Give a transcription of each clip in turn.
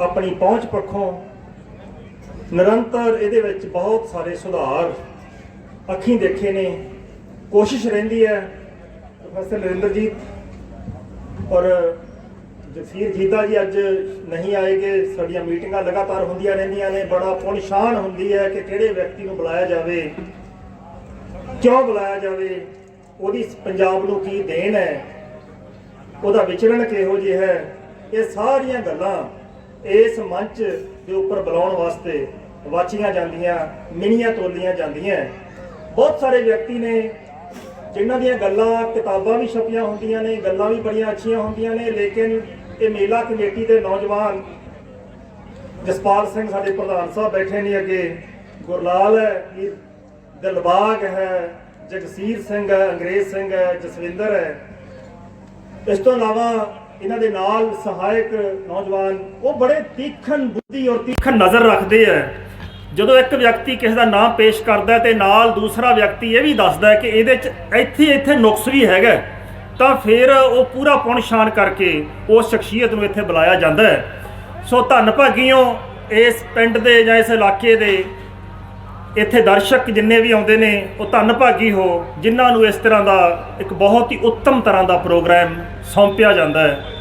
ਆਪਣੀ ਪਹੁੰਚ ਪੱਖੋਂ ਨਿਰੰਤਰ ਇਹਦੇ ਵਿੱਚ ਬਹੁਤ ਸਾਰੇ ਸੁਧਾਰ ਅੱਖੀਂ ਦੇਖੇ ਨੇ, ਕੋਸ਼ਿਸ਼ ਰਹਿੰਦੀ ਹੈ ਪ੍ਰੋਫੈਸਰ ਨਰਿੰਦਰਜੀਤ। ਔਰ ਜਸਵੀਰ ਜੀਤਾ ਜੀ ਅੱਜ ਨਹੀਂ ਆਏਗੇ, ਸਾਡੀਆਂ ਮੀਟਿੰਗਾਂ ਲਗਾਤਾਰ ਹੁੰਦੀਆਂ ਰਹਿੰਦੀਆਂ ਨੇ, ਬੜਾ ਪੁਣਸ਼ਾਨ ਹੁੰਦੀ ਹੈ ਕਿ ਕਿਹੜੇ ਵਿਅਕਤੀ ਨੂੰ ਬੁਲਾਇਆ ਜਾਵੇ, ਕਿਉਂ ਬੁਲਾਇਆ ਜਾਵੇ, ਉਹਦੀ ਪੰਜਾਬ ਨੂੰ ਕੀ ਦੇਣ ਹੈ, ਉਹਦਾ ਵਿਚਰਣ ਕਿਹੋ ਜਿਹਾ ਹੈ, ਇਹ ਸਾਰੀਆਂ ਗੱਲਾਂ ਇਸ ਮੰਚ ਦੇ ਉੱਪਰ ਬੁਲਾਉਣ ਵਾਸਤੇ ਵਾਚੀਆਂ ਜਾਂਦੀਆਂ, ਮਿਣੀਆਂ ਤੋਲੀਆਂ ਜਾਂਦੀਆਂ। ਬਹੁਤ ਸਾਰੇ ਵਿਅਕਤੀ ਨੇ, ਜਿਨ੍ਹਾਂ ਦੀਆਂ ਗੱਲਾਂ, ਕਿਤਾਬਾਂ ਵੀ ਛਪੀਆਂ ਹੁੰਦੀਆਂ ਨੇ, ਗੱਲਾਂ ਵੀ ਬੜੀਆਂ ਅੱਛੀਆਂ ਹੁੰਦੀਆਂ ਨੇ, ਲੇਕਿਨ ਇਹ ਮੇਲਾ ਕਮੇਟੀ ਦੇ ਨੌਜਵਾਨ ਜਸਪਾਲ ਸਿੰਘ ਸਾਡੇ ਪ੍ਰਧਾਨ ਸਾਹਿਬ ਬੈਠੇ ਨੇ ਅੱਗੇ। ਗੁਰਲਾਲ ਹੈ ਦਿਲਬਾਗ ਹੈ, ਜਗਸੀਰ ਸਿੰਘ ਹੈ, ਅੰਗਰੇਜ਼ ਸਿੰਘ ਹੈ, ਜਸਵਿੰਦਰ ਹੈ। ਇਸ ਤੋਂ ਇਲਾਵਾ ਇਹਨਾਂ ਦੇ ਨਾਲ ਸਹਾਇਕ ਨੌਜਵਾਨ, ਉਹ ਬੜੇ ਤੀਖਣ ਬੁੱਧੀ ਔਰ ਤੀਖਣ ਨਜ਼ਰ ਰੱਖਦੇ ਆ। ਜਦੋਂ ਇੱਕ ਵਿਅਕਤੀ ਕਿਸੇ ਦਾ ਨਾਮ ਪੇਸ਼ ਕਰਦਾ ਹੈ ਤੇ ਨਾਲ ਦੂਸਰਾ ਵਿਅਕਤੀ ਇਹ ਵੀ ਦੱਸਦਾ ਕਿ ਇਹਦੇ 'ਚ ਇੱਥੇ ਇੱਥੇ ਨੁਕਸ ਵੀ ਹੈਗਾ ਤਾਂ ਫਿਰ ਉਹ ਪੂਰਾ ਪੁਣ ਸ਼ਾਨ ਕਰਕੇ ਉਸ ਸ਼ਖਸੀਅਤ ਨੂੰ ਇੱਥੇ ਬੁਲਾਇਆ ਜਾਂਦਾ ਹੈ। ਸੋ ਧੰਨ ਭਾਗੀਓ, ਇਸ ਪਿੰਡ ਦੇ ਜਾਂ ਇਸ ਇਲਾਕੇ ਦੇ ਇੱਥੇ ਦਰਸ਼ਕ ਜਿੰਨੇ ਵੀ ਆਉਂਦੇ ਨੇ, ਉਹ ਧੰਨ ਭਾਗੀ ਹੋ, ਜਿਨ੍ਹਾਂ ਨੂੰ ਇਸ ਤਰ੍ਹਾਂ ਦਾ ਇੱਕ ਬਹੁਤ ਹੀ ਉੱਤਮ ਤਰ੍ਹਾਂ ਦਾ ਪ੍ਰੋਗਰਾਮ ਸੌਂਪਿਆ ਜਾਂਦਾ ਹੈ।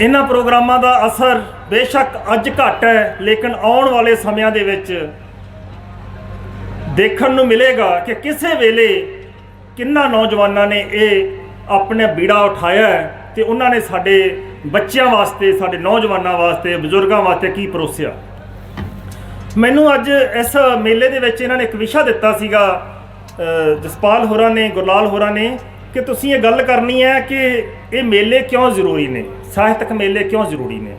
ਇਹਨਾਂ ਪ੍ਰੋਗਰਾਮਾਂ ਦਾ ਅਸਰ ਬੇਸ਼ੱਕ ਅੱਜ ਘੱਟ ਹੈ, ਲੇਕਿਨ ਆਉਣ ਵਾਲੇ ਸਮਿਆਂ ਦੇ ਵਿੱਚ ਦੇਖਣ ਨੂੰ ਮਿਲੇਗਾ ਕਿ ਕਿਸੇ ਵੇਲੇ ਕਿੰਨਾ ਨੌਜਵਾਨਾਂ ਨੇ ਇਹ ਆਪਣੇ ਬੀੜਾ ਉਠਾਇਆ ਹੈ ਤੇ ਉਹਨਾਂ ਨੇ ਸਾਡੇ ਬੱਚਿਆਂ ਵਾਸਤੇ, ਸਾਡੇ ਨੌਜਵਾਨਾਂ ਵਾਸਤੇ, ਬਜ਼ੁਰਗਾਂ ਵਾਸਤੇ ਕੀ ਪਰੋਸਿਆ। ਮੈਨੂੰ ਅੱਜ ਇਸ ਮੇਲੇ ਦੇ ਵਿੱਚ ਇਹਨਾਂ ਨੇ ਇੱਕ ਵਿਸ਼ਾ ਦਿੱਤਾ ਸੀਗਾ ਜਸਪਾਲ ਹੋਰਾਂ ਨੇ, ਗੁਰਲਾਲ ਹੋਰਾਂ ਨੇ ਕਿ ਤੁਸੀਂ ਇਹ ਗੱਲ ਕਰਨੀ ਹੈ ਕਿ ਇਹ ਮੇਲੇ ਕਿਉਂ ਜ਼ਰੂਰੀ ਨੇ? ਸਾਹਿਤਕ ਮੇਲੇ ਕਿਉਂ ਜ਼ਰੂਰੀ ਨੇ?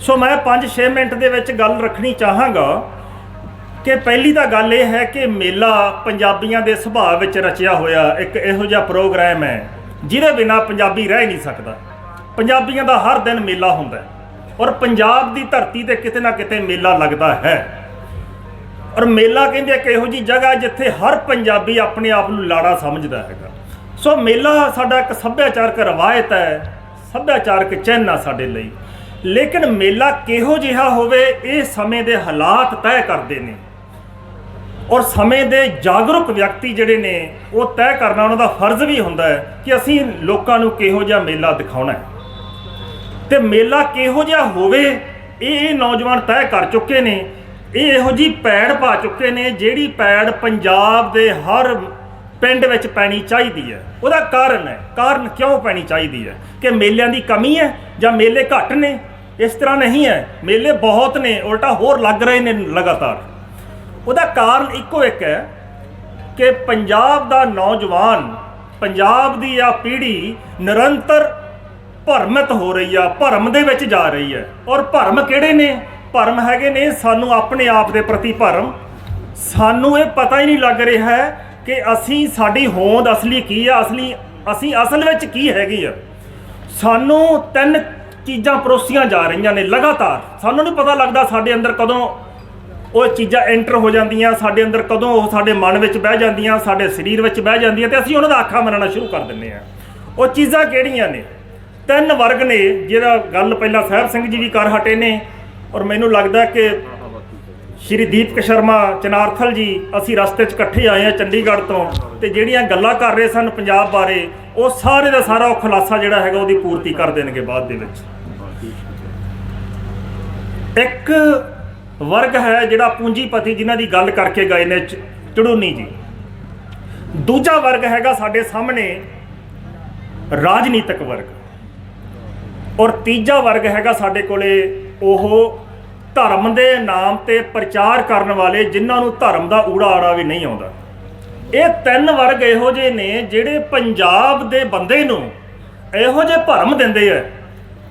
ਸੋ ਮੈਂ 5-6 ਮਿੰਟ ਦੇ ਵਿੱਚ ਗੱਲ ਰੱਖਣੀ ਚਾਹਾਂਗਾ ਕਿ ਪਹਿਲੀ ਤਾਂ ਗੱਲ ਇਹ ਹੈ ਕਿ ਮੇਲਾ ਪੰਜਾਬੀਆਂ ਦੇ ਸੁਭਾਅ ਵਿੱਚ ਰਚਿਆ ਹੋਇਆ ਇੱਕ ਇਹੋ ਜਿਹਾ ਪ੍ਰੋਗਰਾਮ ਹੈ, ਜਿਹਦੇ ਬਿਨਾ ਪੰਜਾਬੀ ਰਹਿ ਨਹੀਂ ਸਕਦਾ। ਪੰਜਾਬੀਆਂ ਦਾ ਹਰ ਦਿਨ ਮੇਲਾ ਹੁੰਦਾ ਹੈ ਔਰ ਪੰਜਾਬ ਦੀ ਧਰਤੀ ਤੇ ਕਿਤੇ ਨਾ ਕਿਤੇ ਮੇਲਾ ਲੱਗਦਾ ਹੈ। ਔਰ ਮੇਲਾ ਕਹਿੰਦੇ ਇੱਕ ਇਹੋ ਜੀ ਜਗ੍ਹਾ ਜਿੱਥੇ ਹਰ ਪੰਜਾਬੀ ਆਪਣੇ ਆਪ ਨੂੰ ਲਾੜਾ ਸਮਝਦਾ ਹੈਗਾ ਸੋ ਮੇਲਾ ਸਾਡਾ ਇੱਕ ਸੱਭਿਆਚਾਰਕ ਰਵਾਇਤ ਹੈ, ਸੱਭਿਆਚਾਰਕ ਚਿੰਨ੍ਹ ਆ ਸਾਡੇ ਲਈ। ਲੇਕਿਨ ਮੇਲਾ ਕਿਹੋ ਜਿਹਾ ਹੋਵੇ, ਇਹ ਸਮੇਂ ਦੇ ਹਾਲਾਤ ਤੈਅ ਕਰਦੇ ਨੇ। ਔਰ ਸਮੇਂ ਦੇ ਜਾਗਰੂਕ ਵਿਅਕਤੀ ਜਿਹੜੇ ਨੇ, ਉਹ ਤੈਅ ਕਰਨਾ ਉਹਨਾਂ ਦਾ ਫਰਜ਼ ਵੀ ਹੁੰਦਾ ਹੈ ਕਿ ਅਸੀਂ ਲੋਕਾਂ ਨੂੰ ਕਿਹੋ ਜਿਹਾ ਮੇਲਾ ਦਿਖਾਉਣਾ ਹੈ। ਤੇ ਮੇਲਾ ਕਿਹੋ ਜਿਹਾ ਹੋਵੇ, ਇਹ ਇਹ ਨੌਜਵਾਨ ਤੈਅ ਕਰ ਚੁੱਕੇ ਨੇ। ਇਹ ਇਹੋ ਜੀ ਪੈੜ ਪਾ ਚੁੱਕੇ ਨੇ ਜਿਹੜੀ ਪੈੜ ਪੰਜਾਬ ਦੇ ਹਰ ਪਿੰਡ ਵਿੱਚ ਪੈਣੀ ਚਾਹੀਦੀ ਹੈ। ਉਹਦਾ ਕਾਰਨ ਹੈ। ਕਾਰਨ ਕਿਉਂ ਪੈਣੀ ਚਾਹੀਦੀ ਹੈ? ਕਿ ਮੇਲਿਆਂ ਦੀ ਕਮੀ ਹੈ ਜਾਂ ਮੇਲੇ ਘੱਟ ਨੇ? ਇਸ ਤਰ੍ਹਾਂ ਨਹੀਂ ਹੈ। ਮੇਲੇ ਬਹੁਤ ਨੇ, ਉਲਟਾ ਹੋਰ ਲੱਗ ਰਹੇ ਨੇ ਲਗਾਤਾਰ। ਉਹਦਾ ਕਾਰਨ ਇੱਕੋ ਇੱਕ ਹੈ ਕਿ ਪੰਜਾਬ ਦਾ ਨੌਜਵਾਨ, ਪੰਜਾਬ ਦੀ ਆ ਪੀੜ੍ਹੀ ਨਿਰੰਤਰ ਭਰਮਿਤ ਹੋ ਰਹੀ ਆ, ਭਰਮ ਦੇ ਵਿੱਚ ਜਾ ਰਹੀ ਹੈ। ਔਰ ਭਰਮ ਕਿਹੜੇ ਨੇ? ਭਰਮ ਹੈਗੇ ਨੇ ਸਾਨੂੰ ਆਪਣੇ ਆਪ ਦੇ ਪ੍ਰਤੀ ਭਰਮ। ਸਾਨੂੰ ਇਹ ਪਤਾ ਹੀ ਨਹੀਂ ਲੱਗ ਰਿਹਾ ਹੈ ਕਿ ਅਸੀਂ, ਸਾਡੀ ਹੋਂਦ ਅਸਲੀ ਕੀ ਆ? ਅਸਲੀ, ਅਸੀਂ ਅਸਲ ਵਿੱਚ ਕੀ ਹੈਗੀ ਆ? ਸਾਨੂੰ ਤਿੰਨ ਚੀਜ਼ਾਂ ਪਰੋਸੀਆਂ ਜਾ ਰਹੀਆਂ ਨੇ ਲਗਾਤਾਰ। ਸਾਨੂੰ ਨਹੀਂ ਪਤਾ ਲੱਗਦਾ ਸਾਡੇ ਅੰਦਰ ਕਦੋਂ ਉਹ ਚੀਜ਼ਾਂ ਐਂਟਰ ਹੋ ਜਾਂਦੀਆਂ, ਸਾਡੇ ਅੰਦਰ ਕਦੋਂ ਉਹ ਸਾਡੇ ਮਨ ਵਿੱਚ ਬਹਿ ਜਾਂਦੀਆਂ, ਸਾਡੇ ਸਰੀਰ ਵਿੱਚ ਬਹਿ ਜਾਂਦੀਆਂ ਤੇ ਅਸੀਂ ਉਹਨਾਂ ਦਾ ਆਖਾ ਮੰਨਣਾ ਸ਼ੁਰੂ ਕਰ ਦਿੰਦੇ ਆ ਉਹ ਚੀਜ਼ਾਂ ਕਿਹੜੀਆਂ ਨੇ? ਤਿੰਨ ਵਰਗ ਨੇ, ਜਿਹਦਾ ਗੱਲ ਪਹਿਲਾਂ ਸਾਹਿਬ ਸਿੰਘ ਜੀ ਵੀ ਕਰ ਹਟੇ ਨੇ ਔਰ ਮੈਨੂੰ ਲੱਗਦਾ ਕਿ ਸ਼੍ਰੀ ਦੀਪਕ ਸ਼ਰਮਾ, ਚਨਾਰਥਲ ਜੀ, ਅਸੀਂ ਰਸਤੇ 'ਚ ਇਕੱਠੇ ਆਏ ਆ ਚੰਡੀਗੜ੍ਹ ਤੋਂ ਤੇ ਜਿਹੜੀਆਂ ਗੱਲਾਂ ਕਰ ਰਹੇ ਸਨ ਪੰਜਾਬ ਬਾਰੇ, ਉਹ ਸਾਰੇ ਦਾ ਸਾਰਾ ਉਹ ਖੁਲਾਸਾ ਜਿਹੜਾ ਹੈਗਾ ਉਹਦੀ ਪੂਰਤੀ ਕਰ ਦੇਣਗੇ ਬਾਅਦ ਦੇ ਵਿੱਚ। ਇੱਕ ਵਰਗ ਹੈ ਜਿਹੜਾ ਪੂੰਜੀਪਤੀ ਜਿਨ੍ਹਾਂ ਦੀ ਗੱਲ ਕਰਕੇ ਗਏ ਨੇ ਚ- ਚੜੂਨੀ ਜੀ। ਦੂਜਾ ਵਰਗ ਹੈਗਾ ਸਾਡੇ ਸਾਹਮਣੇ ਰਾਜਨੀਤਿਕ ਵਰਗ। ਔਰ ਤੀਜਾ ਵਰਗ ਹੈਗਾ ਸਾਡੇ ਕੋਲੇ ਉਹ ਧਰਮ ਦੇ ਨਾਮ ਤੇ ਪ੍ਰਚਾਰ ਕਰਨ ਵਾਲੇ ਜਿਨ੍ਹਾਂ ਨੂੰ ਧਰਮ ਦਾ ਊੜਾ ਆੜਾ ਵੀ ਨਹੀਂ ਆਉਂਦਾ। ਇਹ ਤਿੰਨ ਵਰਗ ਇਹੋ ਜਿਹੇ ਨੇ ਜਿਹੜੇ ਪੰਜਾਬ ਦੇ ਬੰਦੇ ਨੂੰ ਇਹੋ ਜਿਹੇ ਭਰਮ ਦਿੰਦੇ ਆ।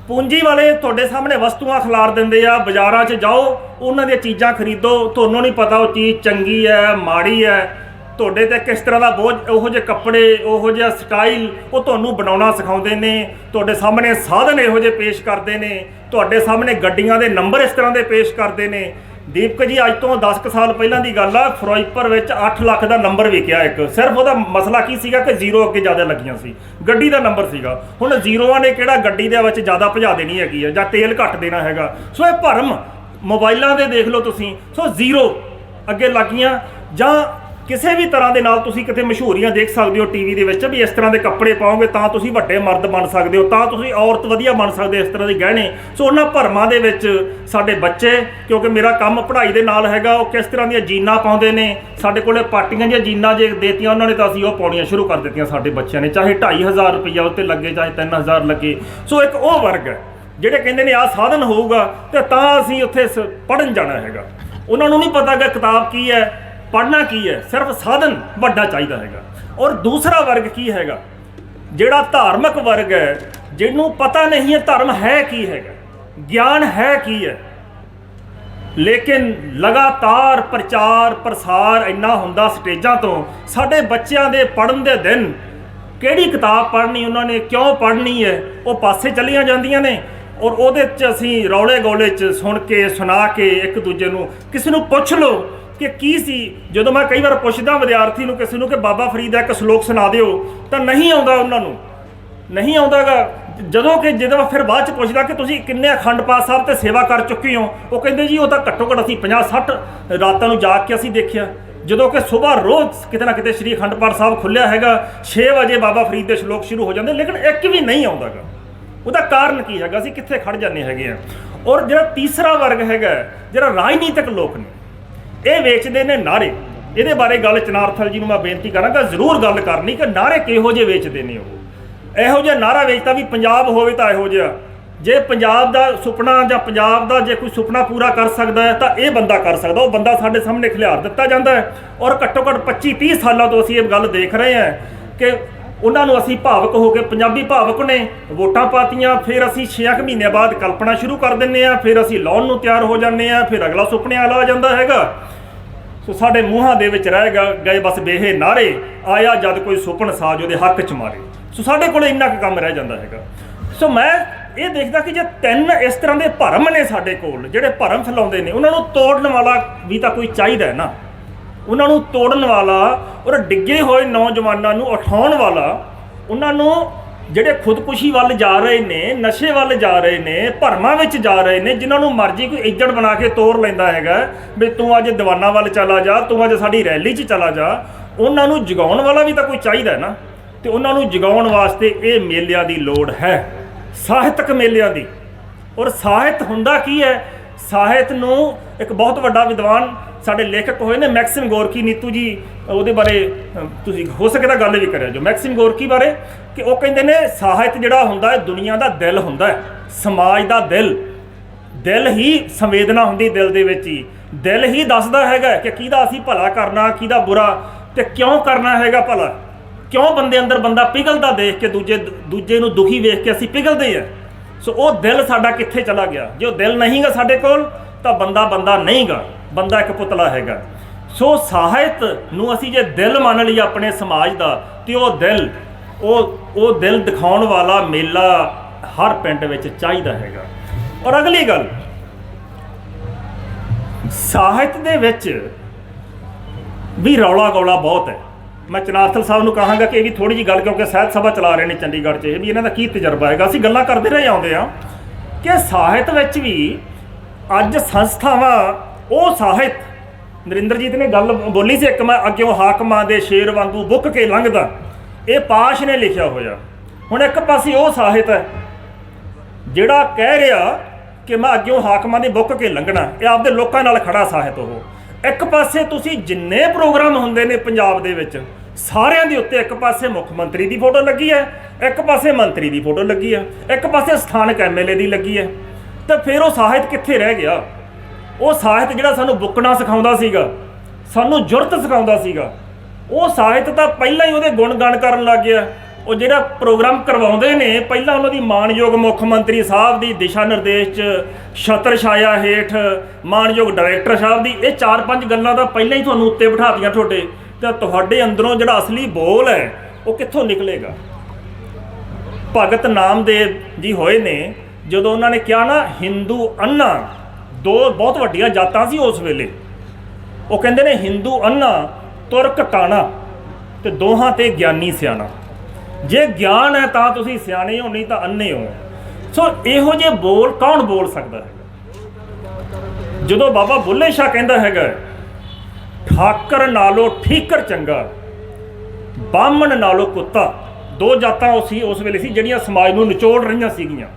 ਪੂੰਜੀ ਵਾਲੇ ਤੁਹਾਡੇ ਸਾਹਮਣੇ ਵਸਤੂਆਂ ਖਿਲਾਰ ਦਿੰਦੇ ਆ, ਬਾਜ਼ਾਰਾਂ 'ਚ ਜਾਓ, ਉਹਨਾਂ ਦੀਆਂ ਚੀਜ਼ਾਂ ਖਰੀਦੋ, ਤੁਹਾਨੂੰ ਨਹੀਂ ਪਤਾ ਉਹ ਚੀਜ਼ ਚੰਗੀ ਹੈ, ਮਾੜੀ ਹੈ। ਤੁਹਾਡੇ ਤੇ ਕਿਸ ਤਰ੍ਹਾਂ ਦਾ ਬੋਝ, ਉਹੋ ਜਿਹੇ ਕੱਪੜੇ, ਉਹੋ ਜਿਹਾ ਸਟਾਈਲ ਉਹ ਤੁਹਾਨੂੰ ਬਣਾਉਣਾ ਸਿਖਾਉਂਦੇ ਨੇ, ਤੁਹਾਡੇ ਸਾਹਮਣੇ ਸਾਧਨ ਇਹੋ ਜਿਹੇ ਪੇਸ਼ ਕਰਦੇ ਨੇ। ਤੁਹਾਡੇ ਸਾਹਮਣੇ ਗੱਡੀਆਂ ਦੇ ਨੰਬਰ ਇਸ ਤਰ੍ਹਾਂ ਦੇ ਪੇਸ਼ ਕਰਦੇ ਨੇ। ਦੀਪਕ ਜੀ, ਅੱਜ ਤੋਂ 10 ਕੁ ਸਾਲ ਪਹਿਲਾਂ ਦੀ ਗੱਲ ਆ, ਫਿਰੋਜ਼ਪੁਰ ਵਿੱਚ 8 ਲੱਖ ਦਾ ਨੰਬਰ ਵਿਕਿਆ ਇੱਕ। ਸਿਰਫ ਉਹਦਾ ਮਸਲਾ ਕੀ ਸੀਗਾ ਕਿ ਜ਼ੀਰੋ ਅੱਗੇ ਜ਼ਿਆਦਾ ਲੱਗੀਆਂ ਸੀ। ਗੱਡੀ ਦਾ ਨੰਬਰ ਸੀਗਾ। ਹੁਣ ਜ਼ੀਰੋਆਂ ਨੇ ਕਿਹੜਾ ਗੱਡੀ ਦੇ ਵਿੱਚ ਜ਼ਿਆਦਾ ਭਜਾ ਦੇਣੀ ਹੈਗੀ ਆ ਜਾਂ ਤੇਲ ਘੱਟ ਦੇਣਾ ਹੈਗਾ। ਸੋ ਇਹ ਭਰਮ ਮੋਬਾਈਲਾਂ ਦੇ ਦੇਖ ਲਓ ਤੁਸੀਂ। ਸੋ ਜ਼ੀਰੋ ਅੱਗੇ ਲੱਗੀਆਂ ਜਾਂ ਕਿਸੇ ਵੀ ਤਰ੍ਹਾਂ ਦੇ ਨਾਲ ਤੁਸੀਂ ਕਿਤੇ ਮਸ਼ਹੂਰੀਆਂ ਦੇਖ ਸਕਦੇ ਹੋ ਟੀਵੀ ਦੇ ਵਿੱਚ ਵੀ ਇਸ ਤਰ੍ਹਾਂ ਦੇ ਕੱਪੜੇ ਪਾਓਗੇ ਤਾਂ ਤੁਸੀਂ ਵੱਡੇ ਮਰਦ ਬਣ ਸਕਦੇ ਹੋ ਤਾਂ ਤੁਸੀਂ ਔਰਤ ਵਧੀਆ ਬਣ ਸਕਦੇ ਹੋ, ਇਸ ਤਰ੍ਹਾਂ ਦੇ ਗਹਿਣੇ। ਸੋ ਉਹਨਾਂ ਭਰਮਾਂ ਦੇ ਵਿੱਚ ਸਾਡੇ ਬੱਚੇ ਕਿਉਂਕਿ ਮੇਰਾ ਕੰਮ ਪੜ੍ਹਾਈ ਦੇ ਨਾਲ ਹੈਗਾ ਉਹ ਕਿਸ ਤਰ੍ਹਾਂ ਦੀਆਂ ਜੀਨਾਂ ਪਾਉਂਦੇ ਨੇ ਸਾਡੇ ਕੋਲੇ ਪਾਟੀਆਂ ਦੀਆਂ ਜੀਨਾਂ ਜੇ ਦੇਤੀਆਂ ਉਹਨਾਂ ਨੇ ਤਾਂ ਅਸੀਂ ਉਹ ਪਾਉਣੀਆਂ ਸ਼ੁਰੂ ਕਰ ਦਿੱਤੀਆਂ ਸਾਡੇ ਬੱਚਿਆਂ ਨੇ ਚਾਹੇ 2500 ਰੁਪਈਆ ਉੱਤੇ ਲੱਗੇ ਚਾਹੇ 3000 ਲੱਗੇ। ਸੋ ਇੱਕ ਉਹ ਵਰਗ ਹੈ ਜਿਹੜੇ ਕਹਿੰਦੇ ਨੇ ਆਹ ਸਾਧਨ ਹੋਊਗਾ ਤੇ ਤਾਂ ਅਸੀਂ ਉੱਥੇ ਪੜਨ ਜਾਣਾ ਹੈਗਾ। ਉਹਨਾਂ ਨੂੰ ਨਹੀਂ ਪਤਾ ਕਿ ਕਿਤਾਬ ਕੀ ਹੈ ਪੜਨਾ ਕੀ ਹੈ? ਸਿਰਫ ਸਾਧਨ ਵੱਡਾ ਚਾਹੀਦਾ ਹੈਗਾ। ਔਰ ਦੂਸਰਾ ਵਰਗ ਕੀ ਹੈਗਾ? ਜਿਹੜਾ ਧਾਰਮਿਕ ਵਰਗ ਹੈ, ਜਿਹਨੂੰ ਪਤਾ ਨਹੀਂ ਹੈ ਧਰਮ ਹੈ ਕੀ ਹੈਗਾ, ਗਿਆਨ ਹੈ ਕੀ ਹੈ, ਲੇਕਿਨ ਲਗਾਤਾਰ ਪ੍ਰਚਾਰ, ਪ੍ਰਸਾਰ ਇੰਨਾ ਹੁੰਦਾ ਸਟੇਜਾਂ ਤੋਂ, ਸਾਡੇ ਬੱਚਿਆਂ ਦੇ ਪੜਨ ਦੇ ਦਿਨ ਕਿਹੜੀ ਕਿਤਾਬ ਪੜ੍ਹਨੀ, ਉਹਨਾਂ ਨੇ ਕਿਉਂ ਪੜ੍ਹਨੀ ਹੈ? ਉਹ ਪਾਸੇ ਚਲੀਆਂ ਜਾਂਦੀਆਂ ਨੇ। ਔਰ ਉਹਦੇ 'ਚ ਅਸੀਂ ਰੌਲੇ ਗੋਲੇ 'ਚ ਸੁਣ ਕੇ, ਸੁਣਾ ਕੇ ਇੱਕ ਦੂਜੇ ਨੂੰ, ਕਿਸੇ ਨੂੰ ਪੁੱਛ ਲਓ ਕਿ ਕੀ ਸੀ? ਜਦੋਂ ਮੈਂ ਕਈ ਵਾਰ ਪੁੱਛਦਾ ਵਿਦਿਆਰਥੀ ਨੂੰ, ਕਿਸੇ ਨੂੰ ਕਿ ਬਾਬਾ ਫਰੀਦ ਦਾ ਇੱਕ ਸ਼ਲੋਕ ਸੁਣਾ ਦਿਓ, ਤਾਂ ਨਹੀਂ ਆਉਂਦਾ ਉਹਨਾਂ ਨੂੰ। ਨਹੀਂ ਆਉਂਦਾਗਾ। ਜਦੋਂ ਕਿ ਜਦੋਂ ਫਿਰ ਬਾਅਦ ਚ ਪੁੱਛਦਾ ਕਿ ਤੁਸੀਂ ਕਿੰਨੇ ਅਖੰਡ ਪਾਠ ਸਾਹਿਬ ਤੇ ਸੇਵਾ ਕਰ ਚੁੱਕੇ ਹੋ? ਉਹ ਕਹਿੰਦੇ ਜੀ, ਉਹ ਤਾਂ ਘੱਟੋ ਘੱਟ ਅਸੀਂ 50 60 ਰਾਤਾਂ ਨੂੰ ਜਾਗ ਕੇ ਅਸੀਂ ਦੇਖਿਆ। ਜਦੋਂ ਕਿ ਸਵੇਰ ਰੋਜ਼ ਕਿਤੇ ਨਾ ਕਿਤੇ ਸ੍ਰੀ ਅਖੰਡ ਪਾਠ ਸਾਹਿਬ ਖੁੱਲਿਆ ਹੈਗਾ 6 ਵਜੇ ਬਾਬਾ ਫਰੀਦ ਦੇ ਸ਼ਲੋਕ ਸ਼ੁਰੂ ਹੋ ਜਾਂਦੇ, ਲੇਕਿਨ ਇੱਕ ਵੀ ਨਹੀਂ ਆਉਂਦਾਗਾ। ਉਹਦਾ ਕਾਰਨ ਕੀ ਹੈਗਾ? ਅਸੀਂ ਕਿੱਥੇ ਖੜ ਜਾਂਦੇ ਹੈਗੇ ਆ। ਔਰ ਜਿਹੜਾ ਤੀਸਰਾ ਵਰਗ ਹੈਗਾ, ਜਿਹੜਾ ਰਾਜਨੀਤਿਕ ਲੋਕ ਨੇ ਇਹ ਵੇਚਦੇ ਨੇ ਨਾਰੇ। ਇਹਦੇ ਬਾਰੇ ਗੱਲ ਚਨਾਰਥਲ ਜੀ ਨੂੰ ਮੈਂ ਬੇਨਤੀ ਕਰਾਂਗਾ, ਜ਼ਰੂਰ ਗੱਲ ਕਰਨੀ ਕਿ ਨਾਰੇ ਕਿਹੋ ਜਿਹੇ ਵੇਚਦੇ ਨੇ ਉਹ। ਇਹੋ ਜਿਹਾ ਨਾਰਾ ਵੇਚਦਾ ਵੀ ਪੰਜਾਬ ਹੋਵੇ ਤਾਂ ਇਹੋ ਜਿਹਾ। ਜੇ ਪੰਜਾਬ ਦਾ ਸੁਪਨਾ ਜਾਂ ਪੰਜਾਬ ਦਾ ਜੇ ਕੋਈ ਸੁਪਨਾ ਪੂਰਾ ਕਰ ਸਕਦਾ ਹੈ, ਤਾਂ ਇਹ ਬੰਦਾ ਕਰ ਸਕਦਾ। ਉਹ ਬੰਦਾ ਸਾਡੇ ਸਾਹਮਣੇ ਖਿਲਾਰ ਦਿੱਤਾ ਜਾਂਦਾ ਹੈ। ਔਰ ਘੱਟੋ ਘੱਟ 25 30 ਸਾਲਾਂ ਤੋਂ ਅਸੀਂ ਇਹ ਗੱਲ ਦੇਖ ਰਹੇ ਹਾਂ ਕਿ ਉਹਨਾਂ ਨੂੰ ਅਸੀਂ ਭਾਵਕ ਹੋ ਕੇ ਪੰਜਾਬੀ ਭਾਵਕ ਨੇ ਵੋਟਾਂ ਪਾਤੀਆਂ, ਫਿਰ ਅਸੀਂ 6 ਮਹੀਨਿਆਂ ਬਾਅਦ ਕਲਪਨਾ ਸ਼ੁਰੂ ਕਰ ਦਿੰਨੇ ਆ ਫਿਰ ਅਸੀਂ ਲਾਉਣ ਨੂੰ ਤਿਆਰ ਹੋ ਜਾਂਦੇ ਆ ਫਿਰ ਅਗਲਾ ਸੁਪਨਿਆਂ ਵਾਲਾ ਆ ਜਾਂਦਾ ਹੈਗਾ। ਸੋ ਸਾਡੇ ਮੂੰਹਾਂ ਦੇ ਵਿੱਚ ਰਹਿ ਗ- ਗਏ ਬਸ ਬੇਹੇ ਨਾਰੇ, ਆਇਆ ਜਦ ਕੋਈ ਸੁਪਨ ਸਾਜ ਉਹਦੇ ਹੱਕ ਚ ਮਾਰੇ। ਸੋ ਸਾਡੇ ਕੋਲ ਇੰਨਾ ਕੁ ਕੰਮ ਰਹਿ ਜਾਂਦਾ ਹੈਗਾ। ਸੋ ਮੈਂ ਇਹ ਦੇਖਦਾ ਕਿ ਜੇ ਤਿੰਨ ਇਸ ਤਰ੍ਹਾਂ ਦੇ ਭਰਮ ਨੇ ਸਾਡੇ ਕੋਲ, ਜਿਹੜੇ ਭਰਮ ਫੈਲਾਉਂਦੇ ਨੇ, ਉਹਨਾਂ ਨੂੰ ਤੋੜਨ ਵਾਲਾ ਵੀ ਤਾਂ ਕੋਈ ਚਾਹੀਦਾ ਹੈ ਨਾ। ਉਹਨਾਂ ਨੂੰ ਤੋੜਨ ਵਾਲਾ ਔਰ ਡਿੱਗੇ ਹੋਏ ਨੌਜਵਾਨਾਂ ਨੂੰ ਉਠਾਉਣ ਵਾਲਾ, ਉਹਨਾਂ ਨੂੰ ਜਿਹੜੇ ਖੁਦਕੁਸ਼ੀ ਵੱਲ ਜਾ ਰਹੇ ਨੇ, ਨਸ਼ੇ ਵੱਲ ਜਾ ਰਹੇ ਨੇ, ਭਰਮਾਂ ਵਿੱਚ ਜਾ ਰਹੇ ਨੇ, ਜਿਨ੍ਹਾਂ ਨੂੰ ਮਰਜ਼ੀ ਕੋਈ ਇੱਜੜ ਬਣਾ ਕੇ ਤੋੜ ਲੈਂਦਾ ਹੈਗਾ, ਵੀ ਤੂੰ ਅੱਜ ਦੀਵਾਨਾਂ ਵੱਲ ਚਲਾ ਜਾ, ਤੂੰ ਅੱਜ ਸਾਡੀ ਰੈਲੀ 'ਚ ਚਲਾ ਜਾ, ਉਹਨਾਂ ਨੂੰ ਜਗਾਉਣ ਵਾਲਾ ਵੀ ਤਾਂ ਕੋਈ ਚਾਹੀਦਾ ਹੈ ਨਾ। ਤੇ ਉਹਨਾਂ ਨੂੰ ਜਗਾਉਣ ਵਾਸਤੇ ਇਹ ਮੇਲਿਆਂ ਦੀ ਲੋੜ ਹੈ, ਸਾਹਿਤਕ ਮੇਲਿਆਂ ਦੀ। ਔਰ ਸਾਹਿਤ ਹੁੰਦਾ ਕੀ ਹੈ? ਸਾਹਿਤ ਨੂੰ ਇੱਕ ਬਹੁਤ ਵੱਡਾ ਵਿਦਵਾਨ ਸਾਡੇ ਲੇਖਕ ਹੋਏ ਨੇ ਮੈਕਸਿਮ ਗੋਰਕੀ ਨੀਤੂ ਜੀ, ਉਹਦੇ ਬਾਰੇ ਤੁਸੀਂ ਹੋ ਸਕੇ ਤਾਂ ਗੱਲ ਵੀ ਕਰਿਆ ਜੋ। ਮੈਕਸਿਮ ਗੋਰਕੀ ਬਾਰੇ ਕਿ ਉਹ ਕਹਿੰਦੇ ਨੇ, ਸਾਹਿਤ ਜਿਹੜਾ ਹੁੰਦਾ ਹੈ, ਦੁਨੀਆ ਦਾ ਦਿਲ ਹੁੰਦਾ ਹੈ, ਸਮਾਜ ਦਾ ਦਿਲ। ਦਿਲ ਹੀ ਸੰਵੇਦਨਾ ਹੁੰਦੀ ਦਿਲ ਦੇ ਵਿੱਚ ਹੀ। ਦਿਲ ਹੀ ਦੱਸਦਾ ਹੈਗਾ ਕਿ ਕਿਹਦਾ ਅਸੀਂ ਭਲਾ ਕਰਨਾ, ਕਿਹਦਾ ਬੁਰਾ ਤੇ ਕਿਉਂ ਕਰਨਾ ਹੈਗਾ ਭਲਾ। ਕਿਉਂ ਬੰਦੇ ਅੰਦਰ ਬੰਦਾ ਪਿਘਲਦਾ ਦੇਖ ਕੇ ਦੂਜੇ ਦੂਜੇ ਨੂੰ ਦੁਖੀ ਵੇਖ ਕੇ ਅਸੀਂ ਪਿਘਲਦੇ ਆ ਸੋ ਉਹ ਦਿਲ ਸਾਡਾ ਕਿੱਥੇ ਚਲਾ ਗਿਆ? ਜੇ ਉਹ ਦਿਲ ਨਹੀਂਗਾ ਸਾਡੇ ਕੋਲ ਤਾਂ ਬੰਦਾ ਬੰਦਾ ਨਹੀਂਗਾ, ਬੰਦਾ ਇੱਕ ਪੁਤਲਾ ਹੈਗਾ। ਸੋ ਸਾਹਿਤ ਨੂੰ ਅਸੀਂ ਜੇ ਦਿਲ ਮੰਨ ਲਈ ਆਪਣੇ ਸਮਾਜ ਦਾ, ਤੇ ਉਹ ਦਿਲ, ਉਹ ਉਹ ਦਿਲ ਦਿਖਾਉਣ ਵਾਲਾ ਮੇਲਾ ਹਰ ਪਿੰਡ ਵਿੱਚ ਚਾਹੀਦਾ ਹੈਗਾ। ਔਰ ਅਗਲੀ ਗੱਲ, ਸਾਹਿਤ ਦੇ ਵਿੱਚ ਵੀ ਰੌਲਾ ਗੌਲਾ ਬਹੁਤ ਹੈ। ਮੈਂ ਚਨਾਰਥਲ ਸਾਹਿਬ ਨੂੰ ਕਹਾਂਗਾ ਕਿ ਇਹ ਵੀ ਥੋੜੀ ਜੀ ਗੱਲ, ਕਿਉਂਕਿ ਸਾਹਿਤ ਸਭਾ ਚਲਾ ਰਹੇ ਨੇ ਚੰਡੀਗੜ੍ਹ 'ਚ, ਇਹ ਵੀ ਇਹਨਾਂ ਦਾ ਕੀ ਤਜਰਬਾ ਹੈਗਾ। ਅਸੀਂ ਗੱਲਾਂ ਕਰਦੇ ਰਹੇ ਆਉਂਦੇ ਆ ਕਿ ਸਾਹਿਤ ਵਿੱਚ ਵੀ ਅੱਜ ਸੰਸਥਾਵਾਂ, ਉਹ ਸਾਹਿਤ, ਨਰਿੰਦਰਜੀਤ ਨੇ ਗੱਲ ਬੋਲੀ ਸੀ ਇੱਕ ਮੈਂ ਅੱਗਿਓਂ ਹਾਕਮਾਂ ਦੇ ਸ਼ੇਰ ਵਾਂਗੂ ਬੁੱਕ ਕੇ ਲੰਘਦਾ। ਇਹ ਪਾਸ਼ ਨੇ ਲਿਖਿਆ ਹੋਇਆ। ਹੁਣ ਇੱਕ ਪਾਸੇ ਉਹ ਸਾਹਿਤ ਹੈ, ਜਿਹੜਾ ਕਹਿ ਰਿਹਾ ਕਿ ਮੈਂ ਅੱਗਿਓਂ ਹਾਕਮਾਂ ਦੀ ਬੁੱਕ ਕੇ ਲੰਘਣਾ। ਇਹ ਆਪਦੇ ਲੋਕਾਂ ਨਾਲ ਖੜਾ ਸਾਹਿਤ ਉਹ। ਇੱਕ ਪਾਸੇ ਤੁਸੀਂ ਜਿੰਨੇ ਪ੍ਰੋਗਰਾਮ ਹੁੰਦੇ ਨੇ ਪੰਜਾਬ ਦੇ ਵਿੱਚ, ਸਾਰਿਆਂ ਦੇ ਉੱਤੇ ਇੱਕ ਪਾਸੇ ਮੁੱਖ ਮੰਤਰੀ ਦੀ ਫੋਟੋ ਲੱਗੀ ਹੈ, ਇੱਕ ਪਾਸੇ ਮੰਤਰੀ ਦੀ ਫੋਟੋ ਲੱਗੀ ਹੈ, ਇੱਕ ਪਾਸੇ ਸਥਾਨਕ ਐਮਐਲਏ ਦੀ ਲੱਗੀ ਹੈ। ਤਾਂ ਫਿਰ ਉਹ ਸਾਹਿਤ ਕਿੱਥੇ ਰਹਿ ਗਿਆ? ਉਹ ਸਾਹਿਤ ਜਿਹੜਾ ਸਾਨੂੰ ਬੁੱਕਣਾ ਸਿਖਾਉਂਦਾ ਸੀਗਾ, ਸਾਨੂੰ ਜੁਰਤ ਸਿਖਾਉਂਦਾ ਸੀਗਾ, ਉਹ ਸਾਹਿਤ ਤਾਂ ਪਹਿਲਾਂ ਹੀ ਉਹਦੇ ਗੁਣ ਗੁਣਗਾਨ ਕਰਨ ਲੱਗ ਗਿਆ। ਉਹ ਜਿਹੜਾ ਪ੍ਰੋਗਰਾਮ ਕਰਵਾਉਂਦੇ ਨੇ, ਪਹਿਲਾਂ ਉਹਨਾਂ ਦੀ ਮਾਨਯੋਗ ਮੁੱਖ ਮੰਤਰੀ ਸਾਹਿਬ ਦੀ ਦਿਸ਼ਾ ਨਿਰਦੇਸ਼ ਚ ਛਤਰ ਛਾਇਆ ਹੇਠ ਮਾਨਯੋਗ ਡਾਇਰੈਕਟਰ ਸਾਹਿਬ ਦੀ, ਇਹ ਚਾਰ ਪੰਜ ਗੱਲਾਂ ਤਾਂ ਪਹਿਲਾਂ ਹੀ ਤੁਹਾਨੂੰ ਉੱਤੇ ਬਿਠਾਤੀਆਂ ਤੁਹਾਡੇ ਤਾਂ ਤੁਹਾਡੇ ਅੰਦਰੋਂ ਜਿਹੜਾ ਅਸਲੀ ਬੋਲ ਹੈ, ਉਹ ਕਿੱਥੋਂ ਨਿਕਲੇਗਾ? ਭਗਤ ਨਾਮਦੇਵ ਜੀ ਹੋਏ ਨੇ ਜਦੋਂ ਉਹਨਾਂ ਨੇ ਕਿਹਾ ਨਾ, ਹਿੰਦੂ ਅੰਨਾ ਦੋ ਬਹੁਤ ਵੱਡੀਆਂ ਜਾਤਾਂ ਸੀ ਉਸ ਵੇਲੇ। ਉਹ ਕਹਿੰਦੇ ਨੇ, ਹਿੰਦੂ ਅੰਨਾ, ਤੁਰਕ ਕਾਣਾ ਤੇ ਦੋਹਾਂ ਤੇ ਗਿਆਨੀ ਸਿਆਣਾ। ਜੇ ਗਿਆਨ ਹੈ ਤਾਂ ਤੁਸੀਂ ਸਿਆਣੇ ਹੋ, ਨਹੀਂ ਤਾਂ ਅੰਨੇ ਹੋ। ਸੋ ਇਹੋ ਜਿਹੇ ਬੋਲ ਕੌਣ ਬੋਲ ਸਕਦਾ ਹੈ? ਜਦੋਂ ਬਾਬਾ ਬੁੱਲੇ ਸ਼ਾਹ ਕਹਿੰਦਾ ਹੈਗਾ, ਠਾਕਰ ਨਾਲੋਂ ਠੀਕਰ ਚੰਗਾ, ਬਾਹਮਣ ਨਾਲੋਂ ਕੁੱਤਾ ਦੋ ਜਾਤਾਂ ਉਹ ਸੀ ਉਸ ਵੇਲੇ ਸੀ ਜਿਹੜੀਆਂ ਸਮਾਜ ਨੂੰ ਨਿਚੋੜ ਰਹੀਆਂ ਸੀਗੀਆਂ।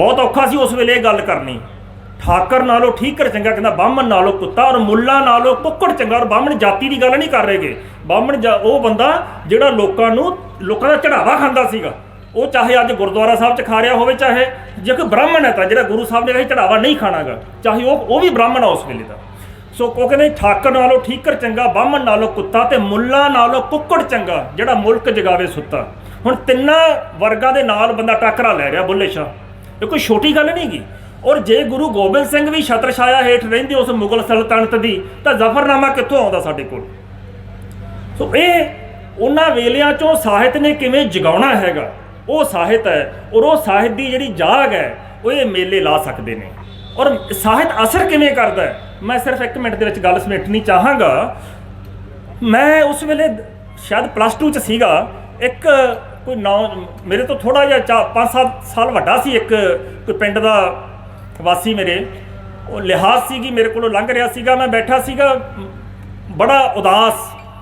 ਬਹੁਤ ਔਖਾ ਸੀ ਉਸ ਵੇਲੇ ਇਹ ਗੱਲ ਕਰਨੀ। ਠਾਕਰ ਨਾਲੋਂ ਠੀਕਰ ਚੰਗਾ ਕਹਿੰਦਾ, ਬਾਹਮਣ ਨਾਲੋਂ ਕੁੱਤਾ ਔਰ ਮੁੱਲਾ ਨਾਲੋਂ ਕੁੱਕੜ ਚੰਗਾ ਔਰ ਬਾਹਮਣ ਜਾਤੀ ਦੀ ਗੱਲ ਨਹੀਂ ਕਰ ਰਹੇਗੇ ਬਾਹਮਣ ਉਹ ਬੰਦਾ ਜਿਹੜਾ ਲੋਕਾਂ ਨੂੰ, ਲੋਕਾਂ ਦਾ ਚੜਾਵਾ ਖਾਂਦਾ ਸੀਗਾ। ਉਹ ਚਾਹੇ ਅੱਜ ਗੁਰਦੁਆਰਾ ਸਾਹਿਬ ਚ ਖਾ ਰਿਹਾ ਹੋਵੇ, ਚਾਹੇ ਜੇ ਕੋਈ ਬ੍ਰਾਹਮਣ ਹੈ ਤਾਂ ਜਿਹੜਾ ਗੁਰੂ ਸਾਹਿਬ ਨੇ ਕਹੀ ਚੜਾਵਾ ਨਹੀਂ ਖਾਣਾਗਾ, ਚਾਹੇ ਉਹ ਉਹ ਵੀ ਬ੍ਰਾਹਮਣ ਆ ਉਸ ਵੇਲੇ ਦਾ ਸੋ ਉਹ ਕਹਿੰਦੇ, ਠਾਕਰ ਨਾਲੋਂ ਠੀਕਰ ਚੰਗਾ, ਬਾਹਮਣ ਨਾਲੋਂ ਕੁੱਤਾ ਤੇ ਮੁੱਲਾ ਨਾਲੋਂ ਕੁੱਕੜ ਚੰਗਾ, ਜਿਹੜਾ ਮੁਲਕ ਜਗਾਵੇ ਸੁੱਤਾ। ਹੁਣ ਤਿੰਨਾਂ ਵਰਗਾਂ ਦੇ ਨਾਲ ਬੰਦਾ ਟੱਕਰਾ ਲੈ ਰਿਹਾ ਬੁੱਲੇ ਸ਼ਾਹ। ਇਹ ਕੋਈ ਛੋਟੀ ਗੱਲ ਨਹੀਂ ਗੀ ਔਰ ਜੇ ਗੁਰੂ ਗੋਬਿੰਦ ਸਿੰਘ ਵੀ ਛਤਰ ਛਾਇਆ ਹੇਠ ਰਹਿੰਦੇ ਉਸ ਮੁਗਲ ਸਲਤਨਤ ਦੀ, ਤਾਂ ਜ਼ਫਰਨਾਮਾ ਕਿੱਥੋਂ ਆਉਂਦਾ ਸਾਡੇ ਕੋਲ? ਸੋ ਇਹ ਉਹਨਾਂ ਵੇਲਿਆਂ ਚੋਂ ਸਾਹਿਤ ਨੇ ਕਿਵੇਂ ਜਗਾਉਣਾ ਹੈਗਾ? ਉਹ ਸਾਹਿਤ ਹੈ ਔਰ ਉਹ ਸਾਹਿਤ ਦੀ ਜਿਹੜੀ ਜਾਗ ਹੈ, ਉਹ ਇਹ ਮੇਲੇ ਲਾ ਸਕਦੇ ਨੇ। ਔਰ ਸਾਹਿਤ ਅਸਰ ਕਿਵੇਂ ਕਰਦਾ ਹੈ? ਮੈਂ ਸਿਰਫ 1 ਮਿੰਟ ਦੇ ਵਿੱਚ ਗੱਲ ਸਮੇਟਣੀ ਚਾਹਾਂਗਾ। ਮੈਂ ਉਸ ਵੇਲੇ ਸ਼ਾਇਦ ਪਲੱਸ 2 ਚ ਸੀਗਾ, ਇੱਕ ਕੋਈ ਨੌ, ਮੇਰੇ ਤੋਂ ਥੋੜਾ ਜਿਹਾ 5-7 ਸਾਲ ਵੱਡਾ ਸੀ ਇੱਕ, ਕੋਈ ਪਿੰਡ ਦਾ ਵਾਸੀ ਮੇਰੇ। ਉਹ ਲਿਹਾਜ਼ ਸੀਗੀ, ਮੇਰੇ ਕੋਲੋਂ ਲੰਘ ਰਿਹਾ ਸੀਗਾ, ਮੈਂ ਬੈਠਾ ਸੀਗਾ, ਬੜਾ ਉਦਾਸ।